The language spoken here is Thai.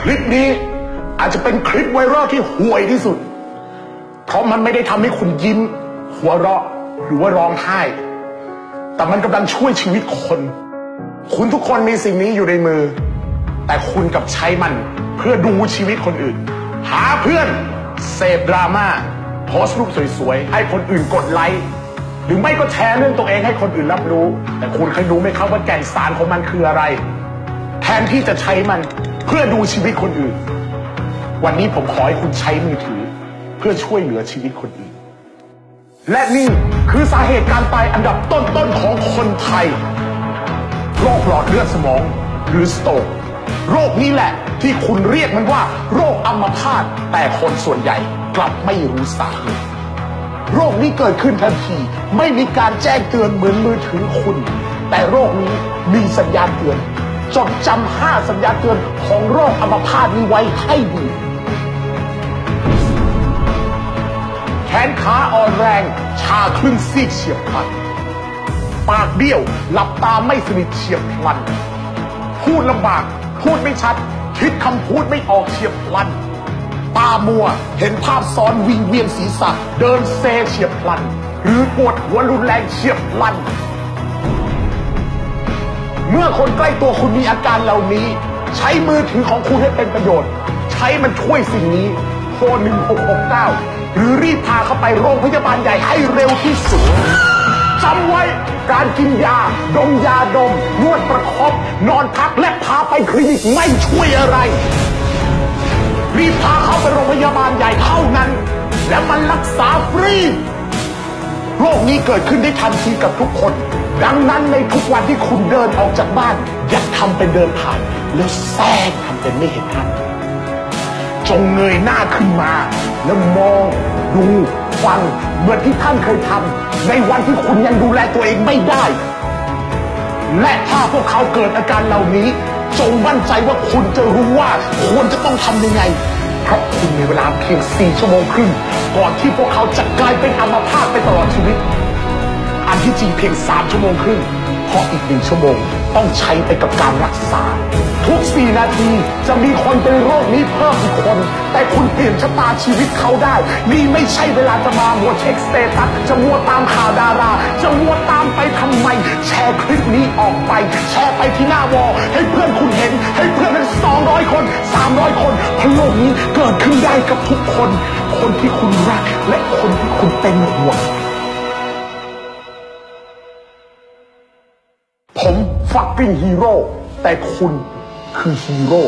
คลิปนี้อาจจะเป็นคลิปไวรัลที่ห่วยที่สุด เพราะมันไม่ได้ทำให้คุณยิ้ม หัวเราะหรือว่าร้องไห้ แต่มันกำลังช่วยชีวิตคน คุณทุกคนมีสิ่งนี้อยู่ในมือ แต่คุณกับใช้มันเพื่อดูชีวิตคนอื่น หาเพื่อน เสพดราม่าโพสต์รูปสวยๆ ให้คนอื่นกดไลค์หรือไม่ก็แชร์เรื่องตัวเองให้คนอื่นรับรู้ แต่คุณเคยรู้ไหมครับว่าแก่นสารของมันคืออะไร แทนที่จะใช้มัน เพื่อดูชีวิตคนอื่น วันนี้ผมขอให้คุณใช้มือถือ เพื่อช่วยเหลือชีวิตคนอื่น และนี่คือสาเหตุการตายอันดับต้นๆของคนไทย โรคหลอดเลือดสมองหรือสโตรกโรคนี้แหละที่คุณเรียกมันว่า โรคอัมพาตแต่คนส่วนใหญ่กลับไม่รู้สาเหตุโรคนี้เกิดขึ้นทันที ไม่มีการแจ้งเตือนเหมือนมือถือคุณ แต่โรคนี้มีสัญญาณเตือน จดจำห้าสัญญาเตือนของโรคอัมพาตนี้ไว้ให้ดี แขนขาอ่อนแรง ชาครึ่งซีกเฉียบพลัน ปากเบี้ยว หลับตาไม่สนิทเฉียบพลัน พูดลำบาก พูดไม่ชัด คิดคำพูดไม่ออกเฉียบพลัน ตามัว เห็นภาพซ้อนวิงเวียนศีรษะ เดินเซเฉียบพลัน หรือปวดหัวรุนแรงเฉียบพลัน เมื่อคนใกล้ตัวคุณมีอาการเหล่านี้ ใช้มือถือของคุณให้เป็นประโยชน์ ใช้มันช่วยสิ่งนี้โทร1669 หรือรีบพาเขาไปโรงพยาบาลใหญ่ให้เร็วที่สุดจำไว้การกินยา ดมยาดม นวดประคบนอนพักและพาไปคลินิกไม่ช่วยอะไร รีบพาเขาไปโรงพยาบาลใหญ่เท่านั้น และมันรักษาฟรี โรคนี้เกิดขึ้นได้ทันทีกับทุกคน ดังนั้นในทุกวันที่คุณเดินออกจากบ้าน อย่าทำเป็นเดินผ่าน แล้วแซงทำเป็นไม่เห็นท่าน จงเงยหน้าขึ้นมา แล้วมองดูฟังเหมือนที่ท่านเคยทำในวันที่คุณยังดูแลตัวเองไม่ได้ และถ้าพวกเขาเกิดอาการเหล่านี้ จงมั่นใจว่าคุณจะรู้ว่าควรจะต้องทำยังไง เพราะคุณมีเวลาเพียง4ชั่วโมงครึ่งก่อนที่พวกเขาจะกลายเป็นอัมพาตไปตลอดชีวิต อันที่จริงเพียง3ชั่วโมงครึ่งเพราะอีกหนึ่งชั่วโมงต้องใช้ไปกับการรักษา 4 นาที จะมีคนเป็นโรคนี้เพิ่มอีกคน แต่คุณเปลี่ยนชะตาชีวิตเขาได้ นี่ไม่ใช่เวลาจะมามัวเช็คสเตตัส จะมัวตามข่าวดารา จะมัวตามไปทำไม แชร์คลิปนี้ออกไป แชร์ไปที่หน้าวอลให้เพื่อนคุณเห็น ให้เพื่อนเป็น200 คน 300 คนเพราะโลกนี้เกิดขึ้นได้กับทุกคน คนที่คุณรักและคนที่คุณเป็นห่วงผมฟักกิ้งฮีโร่แต่คุณ คือฮีโร่